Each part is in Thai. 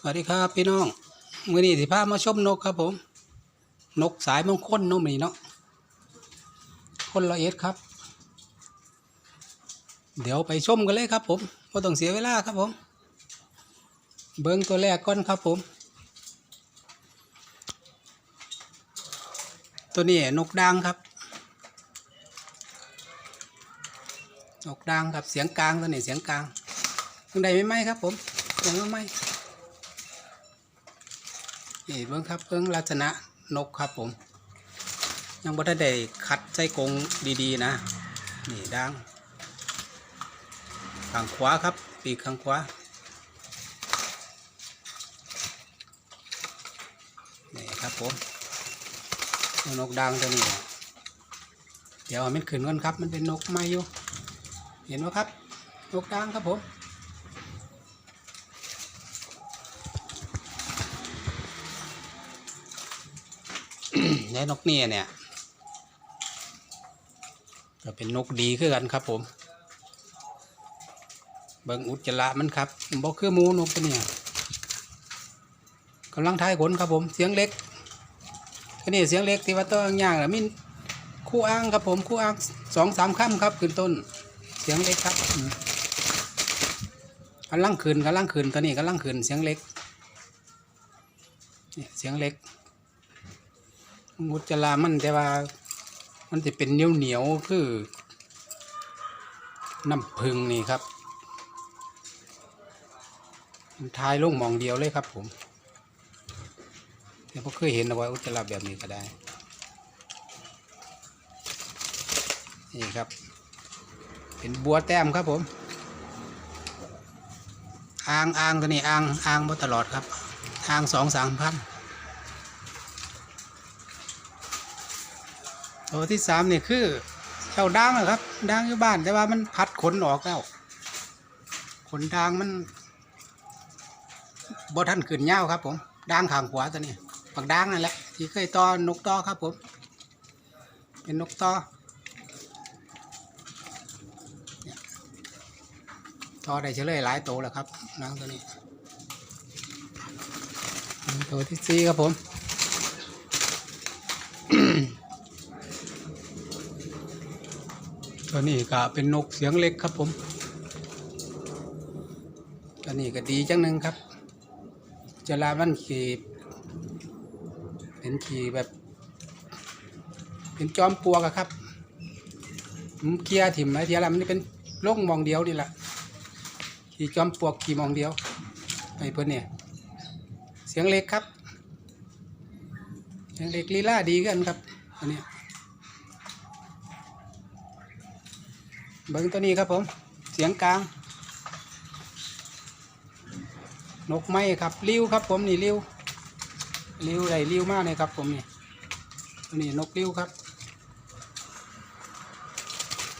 สวัสดีครับพี่น้องมือนี้สิพามาชมนกครับผม นกสายมงคลเนกนี่เนาะคนละเอ็ดครับ เดี๋ยวไปชมกันเลยครับผมไม่ต้องเสียเวลาครับผม เบิ้งตัวแรกก่อนครับผม ตัวนี้นกดังครับ นกดังครับเสียงกลางตัวนี้เสียงกลางยังไดไม่ไหมครับผมเสียงไม่ไหม นี่เบิ้งครับเบิ้งลักษณะนกครับผม ยังบ่ได้ได้คัดใส่กงดีๆนะ นี่ดังข้างขวาครับ ปีกข้างขวานี่ครับผมนกดังตัวนี้เดี๋ยวมันขึ้นก่อนครับ มันเป็นนกไม้อยู่ เห็นไหมครับ นกดังครับผม และนกเนี่ยเนี่ยก็เป็นนกดีคือกันครับ ผมเบิ่งอุจจาระมันครับบอกคือมูนกตัวเนี่ยกำลังทายขนครับผมเสียงเล็กก็นี่เสียงเล็กที่ว่าต้องย่างนะมินคู่อ้างครับผมคู่อ้างสองสามค่ำครับขึ้นต้น เสียงเล็กครับกำลังขึ้นกำลังขึ้นตัวนี้กำลังขึ้นเสียงเล็กเสียงเล็ก มุจลามันแต่ว่า มันจะเป็นเหนียวเหนียวๆคือ น้ำผึ้งนี่ครับมันทายลงมองเดียวเลยครับผมแต่พอเคยเห็นเอาไว้อุจจาระแบบนี้ก็ได้ นี่ครับ เป็นบัวแต้มครับผมอ่างอ่างตัวนี้อ่างอ่างมาตลอดครับอ่างสองสามพัน ตัวที่สามนี่คือเจ้าด่างนะครับด่างอยู่บ้านแต่ว่ามันพัดขนออกแล้วขนด่างมันบ่ทันขึ้นเงาครับ ผมด่างขางขวาตัวนี้ปักด่างนั่นแหละที่เคยต่อนกต่อครับผม เป็นนกต่อต่อได้เฉลยหลายตัวแล้วครับด่างตัวนี้ตัวที่สี่ครับผม ตัวนี้ก็เป็นนกเสียงเล็กครับผม ตัวนี้ก็ดีจังหนึ่งครับเจลามันขี่เป็นขี่แบบ เป็นจอมปลวกครับเคลียร์ถิ่มไว้เทียละมันเป็นโล่งมองเดียวนี่แหละขี่จอมปลวกขี่มองเดียวไอ้เพื่อนเนี่ย เสียงเล็กครับ เสียงเล็กลีลาดีกันครับอันนี้ เบิ้งตัวนี้ครับผม เสียงกลาง นกไม้ครับริ้วครับผมนี่ริ้วริ้วไรริ้วมากเลยครับผมนี่ตัวนี้นกริ้วครับ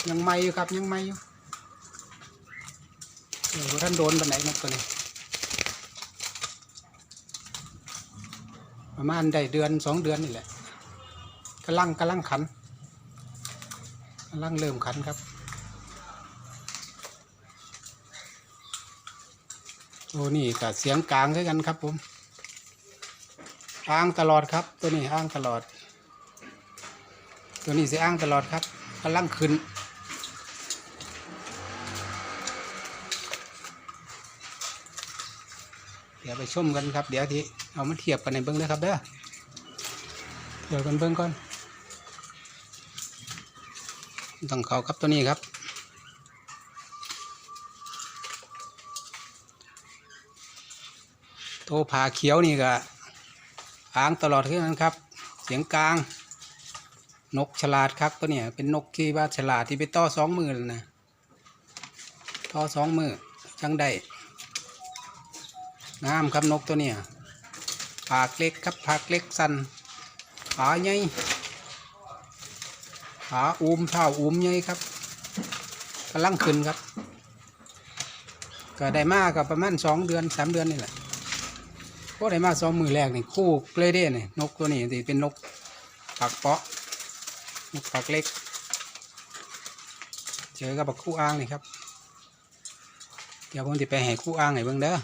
ยังไม่อยู่ครับยังไม่อยู่เดี๋ยวท่านโดนปันไหนนกตัวนี้ประมาณได้เดือนสองเดือนนี่แหละกำลังกำลังขันกำลังเริ่มขันครับ ตัวนี้กับเสียงกลางด้วยกันครับผมอ้างตลอดครับ ตัวนี้อ้างตลอด ตัวนี้เสียอ้างตลอดครับกำลังขึ้นเดี๋ยวไปชมกันครับ เดี๋ยวที่เอามาเทียบกันในเบิ้องเลยครับเด้อเทียบกันเบิ้องก่อนต้องเขาครับตัวนี้ครับ ตัวผาเขียวนี่ก็อ้างตลอดคือนั้นครับ เสียงกลาง นกฉลาดครับตัวเนี้ยเป็นนกที่ว่าฉลาดที่ไปต่อสองมือแล้วนะต่อสองมือจังได้งามครับนกตัวเนี้ยปากเล็กครับปากเล็กสันขาใหญ่ขาอุ้มเท้าอุ้มใหญ่ครับกำลังขึ้นครับก็ได้มากกับประมาณสองเดือนสามเดือนนี่แหละ พวกไหนมาสองมือแรกนี่คู่เกลเด้เนี่ยนกตัวนี้สิเป็นนกปักเปาะนกปักเล็ก เจอกับปักคู่อ้างนี่ครับ เดี๋ยวผมจะไปแห่คู่อ้างให้เบิ่งเด้อ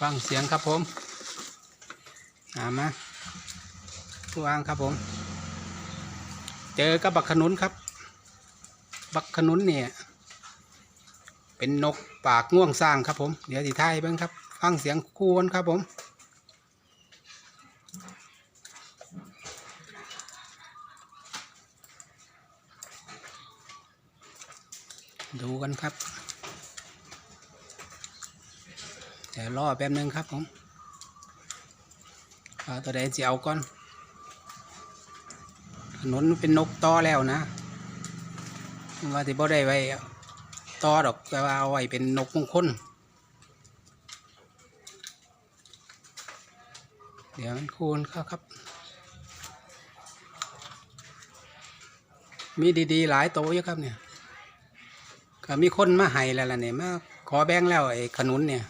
ฟังเสียงครับผม หามา ผู้อ่างครับผม เจอกับบักขนุนครับ บักขนุนเนี่ย เป็นนกปากง่วงสร้างครับผม เดี๋ยวสิท้ายเบิ้งครับฟังเสียงคู่กันครับผมดูกันครับเดี๋ยวรอแป๊บนึงครับผมตัวใดจะเอาก่อน ถนนมันเป็นนกต่อแล้วนะว่าที่บ่ได้ไว้ต่อดอกแต่ว่าเอาไว้เป็นนกมงคลเดี๋ยวมันคูณเข้าครับ มีดี ๆ หลายโตวอยู่ครับเนี่ยก็มีคนมาให้แล้วล่ะเนี่ยมาขอแบ่งแล้วไอ้ขนุนเนี่ย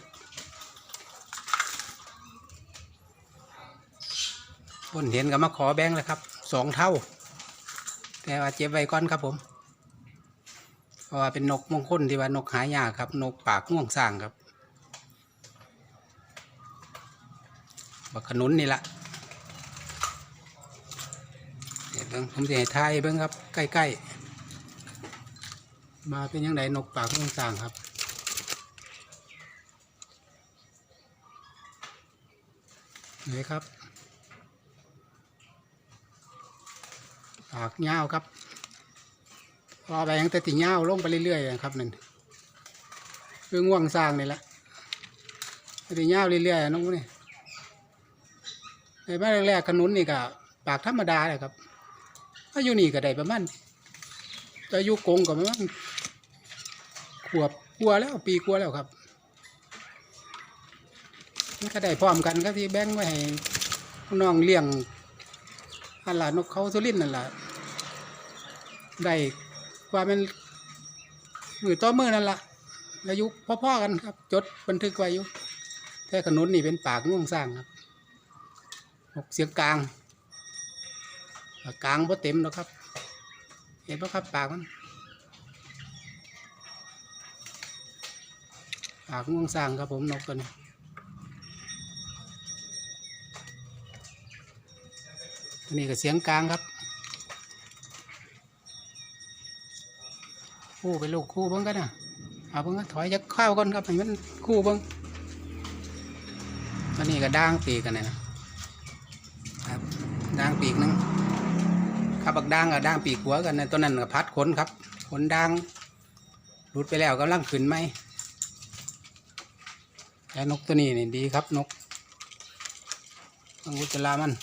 คนเห็นก็มาขอแบ่งแล้วครับสองเท่า แต่ว่าเจ็บไว้ก่อนครับผม เพราะว่าเป็นนกมงคลที่ว่านกหายากครับ นกปากง่วงสร้างครับบักขนุนนี่ละเดี๋ยวเบิ้งผมจะให้ทายเบิ้งครับ ใกล้ๆ มาเป็นยังไงนกปากง่วงสร้างครับนี่ครับ ปากเงาวครับพอไปยังแต่ติเงาวลงไปเรื่อยๆครับนั่นคือง่วงสร้างนี่แหละต่ติเงาวเรื่อยๆน้องนี่ในบ้านแรกๆขนุนนี่ก็ปากธรรมดาเลยครับถ้าอยู่นี่ก็ได้ประมาณแต่อยู่กงก็ประมาณขวบกลัวแล้วปีกลัวแล้วครับมันก็ได้พร้อมกันก็ที่แบ่งไว้ให้น้องเลี้ยง อันละนกเขาสุรินนั่นแหละได้ว่ามันมือต่อมือนั่นละอายุพ่อๆกันครับ จดบันทึกไว้อยู่แต่ขนุนนี่เป็นปากง่วงสร้างครับนกเสียงกลางกกลางพอเต็มแล้วครับ เห็นปะครับปากมันปากง่วงสร้างครับผมนกตัวนี้ อันนี้ก็เสียงกลางครับคู่ไปลูกคู่เบิ้งกันนะเอาเบิ้งก็ถอยจะข้าวก่อนครับให้มันคู่เบิ้งอันนี้ก็ด่างปีกกันนะครับด่างปีกหนึงครับบักด่างกับด่างปีกหัวกันนะตัวนั้นกับพัดขนครับขนด่างหลุดไปแล้วกำลังขึ้นไหมแล้วนกตัวนี้นี่ดีครับนกต้องอุจจาระมัน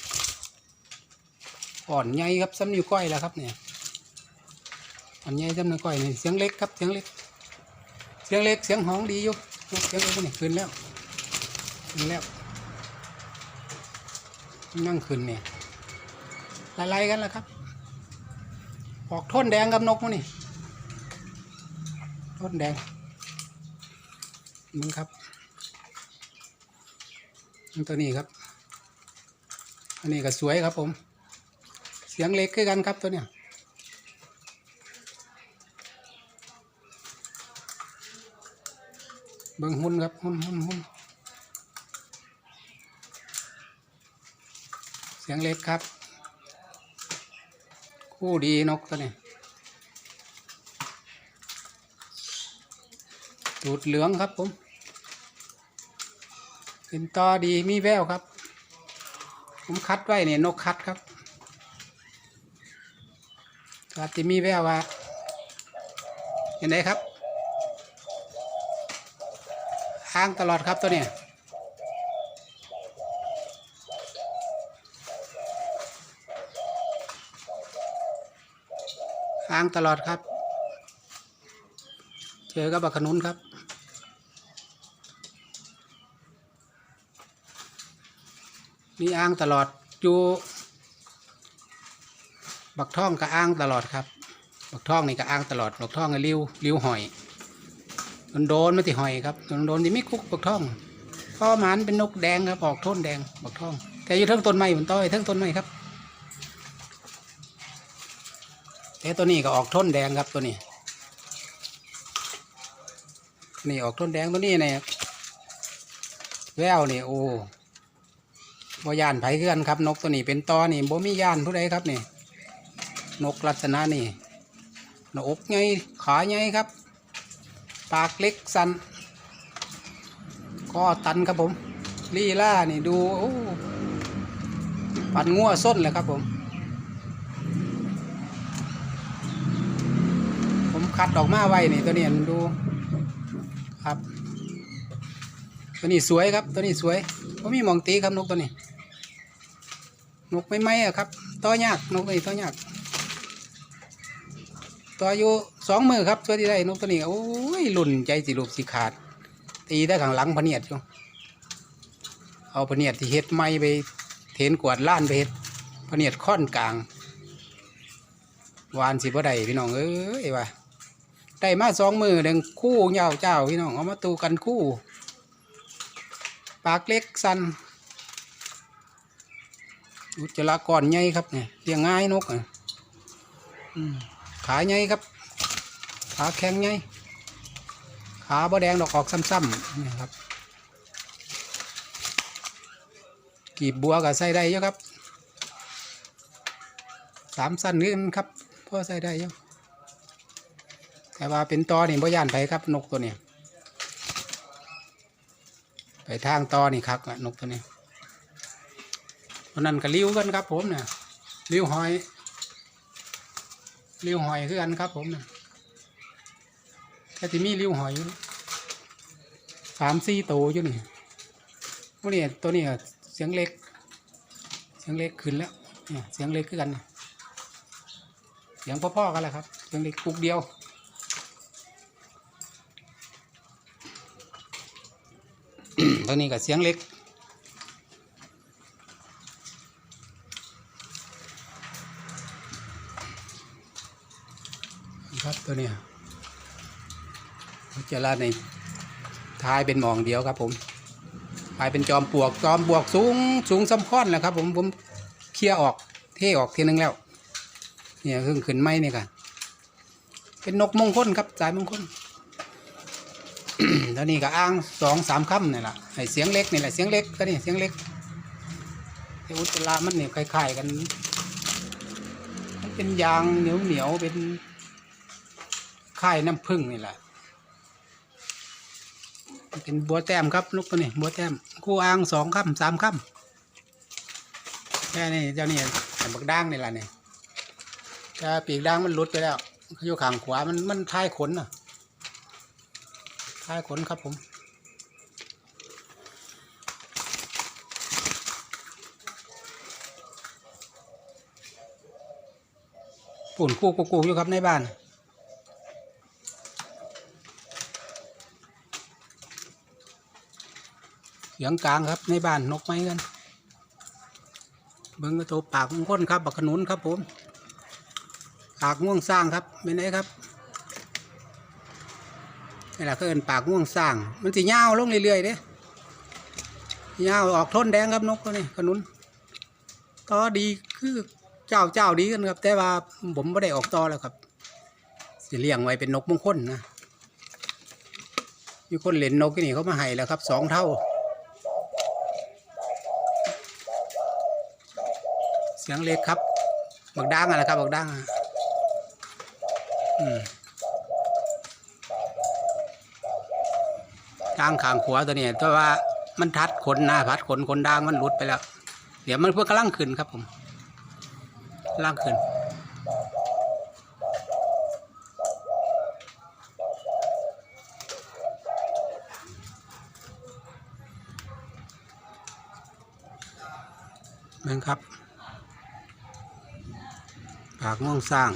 อ่อนใหญ่ครับซ้ำนิ้วก้อยแล้วครับเนี่ยอ่อนใหญ่ซ้ำนิ้วก้อยนี่เสียงเล็กครับเสียงเล็ก เสียงเล็กเสียงห้องดีอยู่เสียงเล็กนี่ขึ้นแล้วขึ้นแล้วนั่งขึ้นเนี่ยไล่ๆกันแล้วครับ ออกท่นแดงกับนกมั้นี่ท่นแดงมึงครับตัวนี้ครับ อันนี้ก็สวยครับผม สียงเล็กคือกันครับตัวเนี้ยเบิ่งหุ่นครับหุ่นหุ่นหุ่นเสียงเล็กครับ คู่ดีนกตัวนี้ตูดเหลืองครับผมเป็นตอดีมีแววครับ ผมคัดไว้เนี่ยนกคัดครับ ก็จะมีแววว่าเห็นไหมครับอ้างตลอดครับตัวเนี้ยอ้างตลอดครับ เจอกับบักขนุนครับนี่อ้างตลอดอยู่ บักท่องก็อ้างตลอดครับ บักท่องนี่ก็อ้างตลอด บักท่องก็ริ้วริ้วหอยโดนโดนไม่ติหอยครับโดนโดนที่ไม่คุกบักท่องพ่อหมันเป็นนกแดงครับออกโทนแดงบักท่อง แต่อยู่เทั้งต้นไม้มันต้อยเทั้งต้นไม้ครับ แต่ตัวนี้ก็ออกโทนแดงครับตัวนี้ นี่ออกโทนแดงตัวนี้เนี่ยแววนี่โอ้บ่ย่านไผเกือนครับ นกตัวนี้เป็นตอนี่บ่มีย่านผู้ใดครับนี่ นกลักษณะนี่หน้าอกใหญ่ขาใหญ่ครับ ปากเล็กสันก็ตันครับผม ลีล่านี่ดูโอ้ปันงัวส้นเลยครับผม ผมคัดออกมาไว้นี่ตัวนี้มันดูครับ ตัวนี้สวยครับ ตัวนี้สวยผมมีหมองตีครับนกตัวนี้นกไม่ไหมอะครับตัวยากนกตัวนี้ตัวยาก ตัวอยู่สองมือครับตัวที่ได้นกตัวนี้โอ้ยหลุ่นใจสิลูกสิขาด ตีได้ข้างหลังพเนียดอยู่เอาพเนียดที่เฮ็ดไม้ไปเทนกวดล้านไปเฮ็ดพเนียดค่อนกลางวานสิบ่ได้พี่น้องเอ้ยว่าได้มาสองมือหนึ่งคู่เหยาเจ้าพี่น้องเอามาตูกันคู่ ปากเล็กสันอุจจาระก่อนใหญ่ครับเนี่ยเลี้ยงง่ายนกอะอืม ขาใหญ่ครับ ขาแข็งใหญ่ขาบ่แดงดอกออกซ้ำๆนี่ครับกีบบัวก็ใส่ได้เยอะครับสามสั้นนี่ครับพอใส่ได้เยอะแต่ว่าเป็นตอนี่บ่ย่านไปครับ นกตัวนี้ไปทางตอนี่ครับนกตัวนี้เพราะนั้นก็ริ้วกันครับ ผมเนี่ยริ้วหอย ริ้วหอยคือกันครับ ผมนี่แค่ที่มีริ้วหอยอยู่สามสี่ตัวอยู่นี่พวกนี้ตัวนี้เสียงเล็ก เสียงเล็กขึ้นแล้วเนี่ยเสียงเล็กคือกันนะเสียงพ่อๆกันแหละครับ เสียงเล็กกุกเดียวตัวนี้ก็เสียงเล็ก ครับ ตัวเนี้ยอุจจาระในท้ายเป็นหมองเดียวครับ ผมท้ายเป็นจอมปลวกจอมปลวกสูงสูงซ้ำค้อนแหละครับ ผมผมเคลียออกเทออกทีนึงแล้ว เนี่ยขึ้นขึ้นไม้นี่ค่ะเป็นนกมงคลครับสายมงคลตัวนี้ก็อ้างสองสามคำนี่แหละไอเสียงเล็กนี่แหละเสียงเล็กก็นี่เสียงเล็กไออุจจาระมันเนี่ยคล้ายๆกัน มันเป็นยางเหนียวเหนียวๆเป็น ค่ายน้ำผึ้งนี่แหละเป็นบัวแต้มครับลูกตัวนี้บัวแต้มคู่อ้างสองคำสามคำแค่นี้เจ้านี่แต่บักด่างนี่แหละเนี่ยแต่ปีกด่างมันหลุดไปแล้วอยู่ขางขวามันมันท้ายขนน่ะท้ายขนครับผมปุ่นคู่กูกูอยู่ครับในบ้าน เสียงกลางครับในบ้านนกไม้กันเบิ้งกระโตปากมงคลครับบักขนุนครับผมปากม่วงสร้างครับเป็นไงครับนี่แหละก็เอินปากม่วงสร้าง มันสิยาลงเรื่อยๆเด้ยาออกท้นแดงครับนกตัวนี้ขนุนต่อดีคือเจ้าเจ้าดีกันครับ แต่ว่าผมไม่ได้ออกต่อแล้วครับสิเลี้ยงไว้เป็นนกมงคลนะมีคนเล่นนกที่นี่เขามาให้แล้วครับสองเท่า สียงเล็กครับบักด่างอะไรครับบักด่างอืมด่างขางขวาตัวนี้แต่ว่ามันทัดขนหน้าพัดขนขนด่างมันหลุดไปแล้ว เดี๋ยวมันเพื่อกำลังขึ้นครับผมกำลังขึ้นเบิ่งครับ ปากม่วงสร้าง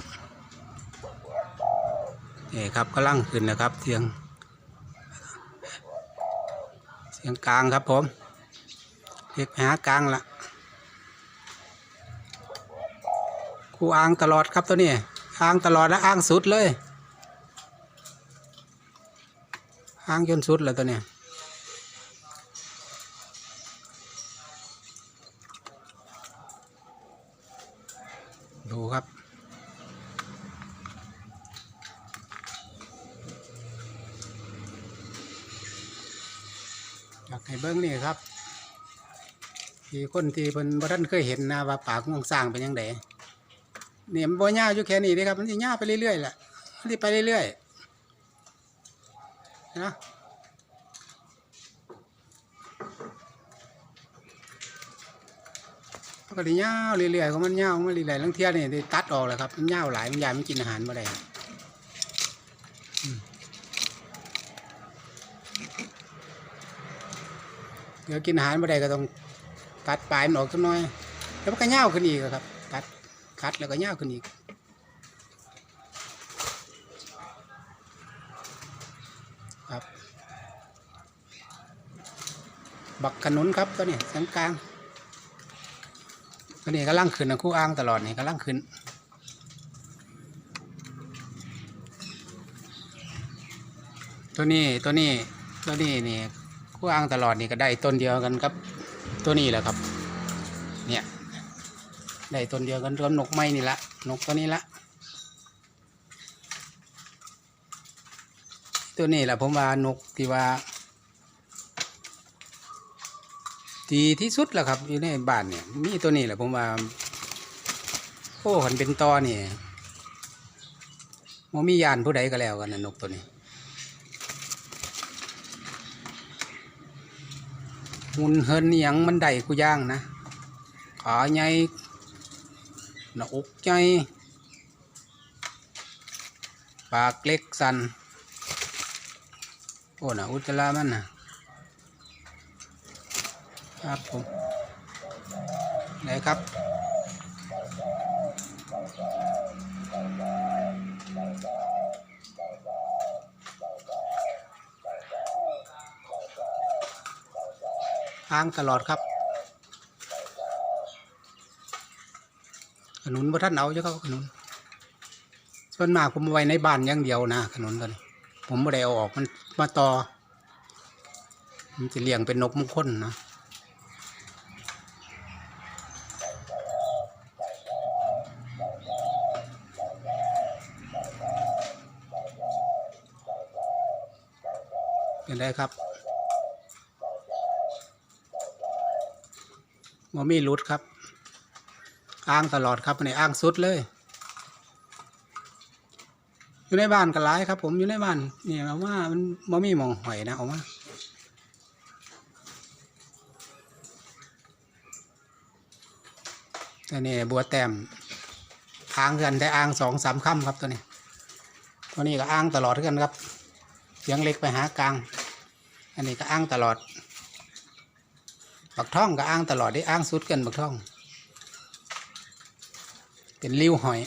นี่ครับกำลังขึ้นนะครับเสียง เสียงกลางครับผมเรียกหากลางละคูอ้างตลอดครับตัวนี้อ้างตลอดและอ้างสุดเลยอ้างจนสุดแล้วตัวเนี้ย คนที่เพิ่นบ่ทันเคยเห็นนะว่าปากง่วงสร้างเป็นยังไงเนี่ยมันบ่ยาวอยู่แค่นี้เด้ครับ มันสิยาวไปเรื่อยๆแหละมันสิไปเรื่อยๆนะมันก็สิยาวเรื่อยๆของมันยาวมันเรื่อยๆลังเทียนี่ได้ตัดออกแล้วครับมันยาวหลายมันยายมันกินอาหารบ่ได้ครับอืมเดี๋ยวกินอาหารบ่ได้ก็ต้อง ตัดปลายมันออกสักหน่อย แล้วมันก็เง่าขึ้นอีกครับ ตัดคัดแล้วก็เง่าขึ้นอีกครับบักขนุนครับตัวนี้สังกลางตัวนี้ก็ล่างขึ้นนะคู่อ้างตลอดนี่ก็ล่างขึ้นตัวนี้ตัวนี้ตัวนี้นี่คู่อ้างตลอดนี่ก็ได้ต้นเดียวกันครับ ตัวนี้แหละครับ เนี่ยได้ต้นเดียวกันรวมนกไม้นี่ละนกตัวนี้ละ ตัวนี้แหละผมว่านกที่ว่าดีที่สุดแหละครับอยู่ในบ้านเนี่ยมีตัวนี้แหละผมว่าโอ้หันเป็นตอนี่มมียานผู้ใดก็แล้วกันนะนกตัวนี้ มุนเฮินอหยังมันได้กูย่างนะ ขาใหญ่หน้าอกใหญ่ปากเล็กสันโอ้น่ะอุจจาระมันนะครับผมไหนครับ ทางตลอดครับขนุนพระท่านเอาเจ้าเขาขนุน ส่วนมากผมไว้ในบ้านอย่างเดียวนะขนุนกันผมไม่ได้เอาออกมันมาต่อ มันจะเลี้ยงเป็นนกมงคลนะเป็นไรครับ มมีรุดครับ อ้างตลอดครับอันนี้อ้างสุดเลย อยู่ในบ้านก็หลายครับ ผมอยู่ในบ้านเนี่ยเอาว่ามันมมีหมองหอยนะเอามาแต่นี่บัวแต้มอ้างกันได้อ้างสองสามค่ำครับตัวนี้ ตัวนี้ก็อ้างตลอดกันครับเสียงเล็กไปหากลาง อันนี้ก็อ้างตลอด บักท่องก็อ้างตลอดได้อ้างสุดกันบักท่อง เป็นริ้วหอย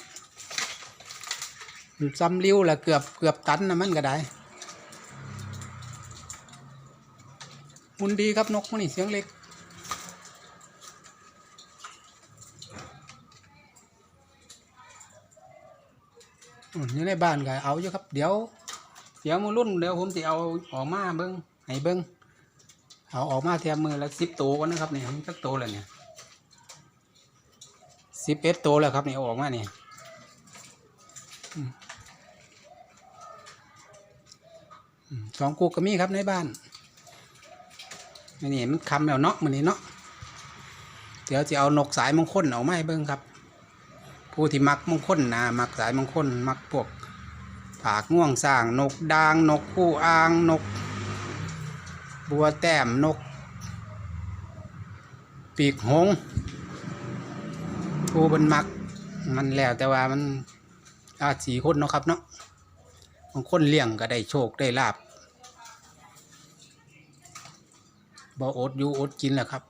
ซ้ำริ้วละเกือบเกือบตันนะมันก็ได้มุนดีครับนกมันนี่เสียงเล็กอยู่ในบ้านก็เอาอยู่ครับ เดี๋ยว เดี๋ยวมือรุ่นเดี๋ยวผมจะเอาออกมาเบิ้งให้เบิ้ง เอาออกมาเทียมมือและสิบตัวกันนะครับเนี่ยสักตัวแล้วเนี่ยสิบเอ็ดตัวแล้วครับเนี่ยออกมาเนี่ยสองกูก็มีครับในบ้านนี่มันคำแล้วเนาะมันนี่เนาะเดี๋ยวจะเอานกสายมงคลออกมาให้เบิ้งครับ ผู้ที่มักมงคลนะมักสายมงคลมักพวกผากง่วงสร้างนกดางนกคู่อ่างนก บัวแต้มนก ปีกหงส์ผู้บนมัก มันแล้วแต่ว่ามันอาสีคนเนาะครับเนาะบางคนเลี้ยงก็ได้โชคได้ลาบบ่อดอยู่อดกินแหละครับ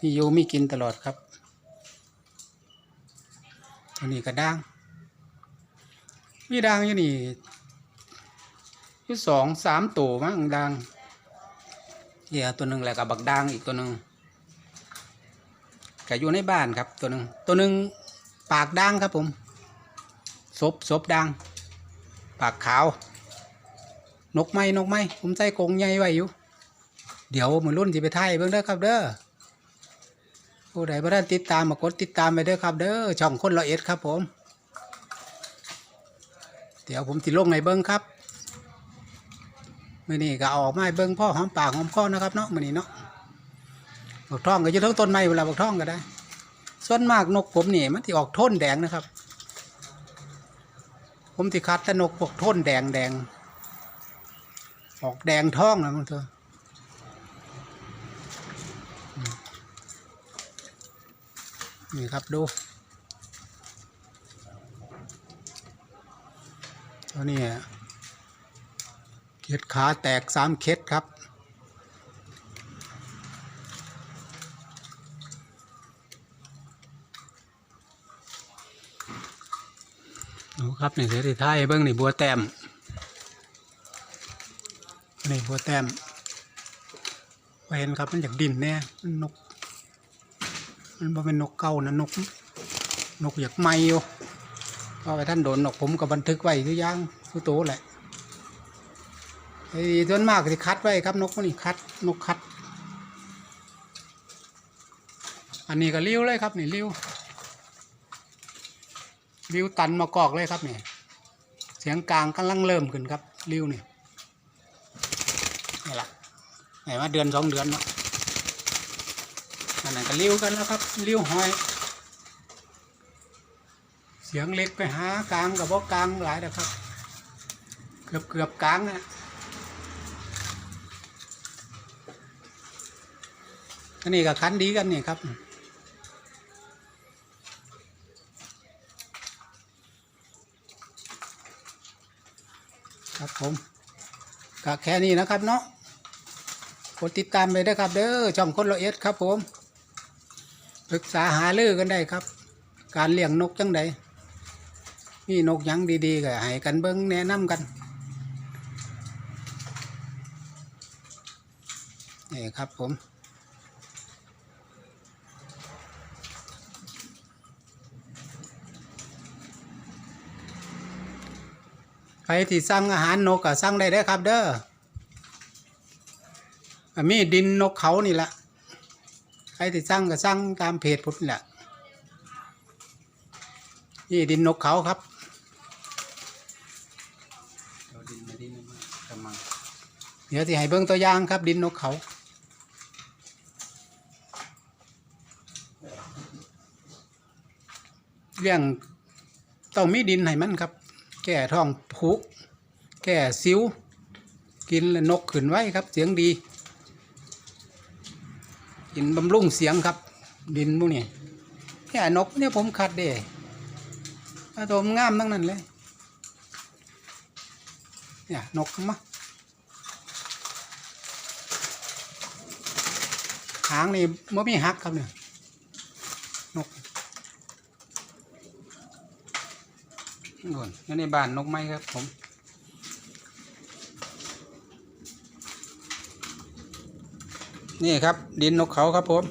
มีอยู่มีกินตลอดครับตัวนี้ก็ด่าง มีดังอยู่นี่อยู่สองสามตัวมั้งดัง เดี๋ยวตัวหนึ่งแหละกับบักดังอีกตัวหนึ่งก็อยู่ในบ้านครับตัวหนึ่งตัวหนึ่งปากดังครับผมศพศพดังปากขาวนกไม้นกไม้ผมใส่กงใหญ่ไว้อยู่ เดี๋ยวมือรุ่นที่ไปไทยเบิ่งเด้อครับเด้อผู้ใดบ่ได้ติดตามมากดติดตามไปเด้อครับเด้อช่องคนละเอ็ดครับผม เดี๋ยวผมติดลงในเบิ้งครับ มื่อนี้ก็เอาออกมาให้เบิ้งพ่อหอมปากหอมคอนะครับเนาะมื่อนี้เนาะบกท่องก็อยู่ทั้งต้นไม้เวลาบกท่องก็ได้ ส่วนมากนกผมนี่มันที่ออกโทนแดงนะครับ ผมที่คัดแต่นกพวกโทนแดงแดงออกแดงท้องนะมันเถอะนี่ครับดูตัวนี้ เข็ดขาแตกสามเข็ดครับ ดูครับนี่เสียทีท้ายเบิ้งนี่บัวแต้มนี่บัวแต้มพอเห็นครับมันอยากดินแน่มันนก มันบ่เป็นนกเก่านะนก นกอยากไหม่อยู่เพราะว่าท่านโดนนกผมก็บันทึกไว้ทุกอย่างทุกตัวแหละ ไอ้ส่วนมากที่คัดไว้ครับนกมันนี่คัดนกคัด อันนี้ก็เลี้วเลยครับนี่เลี้วริ้วตันมากอกเลยครับนี่เสียงกลางกำลังเริ่มขึ้นครับริ้วนี่นี่แหละไหนว่าเดือนสองเดือนเนาะอันนั้นก็ริ้วกันแล้วครับริ้วหอยเสียงเล็กไปหากลางกับว่ากลางหลายนะครับ เกือบเกือบกลางนะ อันนี้ก็คันดีกันนี่ครับครับผมก็แค่นี้นะครับเนาะกดติดตามไปได้ครับ เด้อช่องคนละเอ็ดครับผมปรึกษาหาเลือกันได้ครับ การเลี้ยงนกจังใดมีนกยังดีๆก็ให้กันเบิ้งแนะนำกันนี่ครับผม ใคร ที่สั่งอาหารนกก็สั่งได้เด้อครับ เด้อมีดินนกเขานี่แหละใครที่สั่งก็สั่งตามเพจผมนี่แหละนี่ดินนกเขาครับเดี๋ยวที่ให้เบิ่งตัวอย่างครับ ดินนกเขาเรื่องต้องมีดินให้มันครับ แก่ท้อง ผูกแก่สิวกินนกขึ้นไว้ครับ เสียงดี กินบำรุงเสียงครับ ดินพวกนี้แก่นกเนี่ยผมขัดเด้ถ้าตัวมันงามทั้งนั้นเลยเนี่ยนกมาหางนี่มันมีหักครับเนี่ยนก ก่อนนี่ในบ้านนกไม้ครับผมนี่ครับ ดินนกเขาครับผม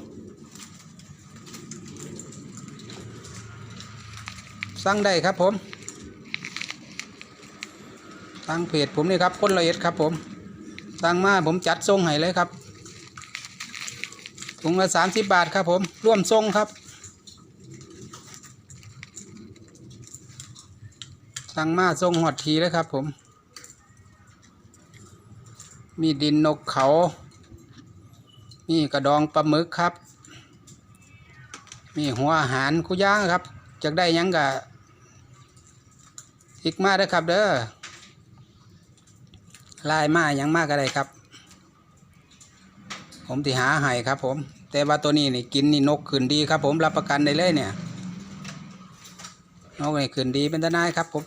สั่งได้ครับผมสั่งเพจผมนี่ครับคนละเอียดครับผมสั่งมาผมจัดทรงให้เลยครับถุงละสามสิบบาทครับผมร่วมทรงครับ สั่งมาทรงหอดทีเลยครับผม มีดินนกเขา มีกระดองปลาหมึกครับ มีหัวอาหารคุย่างครับจะได้ยังกะอีกมาเด้ครับเด้อลายมายังมากก็ได้ครับ ผมที่หาให้ครับ ผม แต่ว่าตัวนี้นี่กินนี่นกขืนดีครับ ผมรับประกันได้เลยเนี่ยนกนี่ขืนดีเป็นตานายครับผม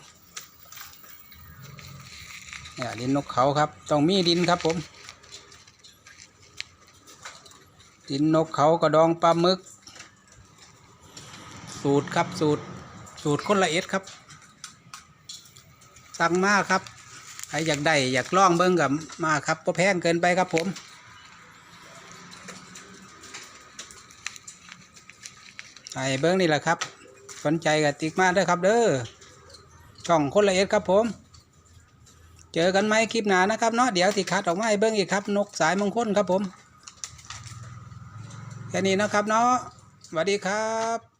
เนี่ยดินนกเขาครับ ต้องมีดินครับผม ดินนกเขากระดองปลาหมึก สูตรครับสูตร สูตรคนละเอ็ดครับ สั่งมากครับใครอยากได้อยากลองเบิ้งกับมาครับก็แพงเกินไปครับผมไอเบิ้งนี่แหละครับ สนใจกับติ๊กมาเด้อครับเด้อช่องคนละเอ็ดครับผม เจอกันไหมคลิปหนานะครับเนาะเดี๋ยวสิคัดออกมาให้เบิ้งอีกครับ นกสายมงคลครับผมแค่นี้นะครับเนาะสวัสดีครับ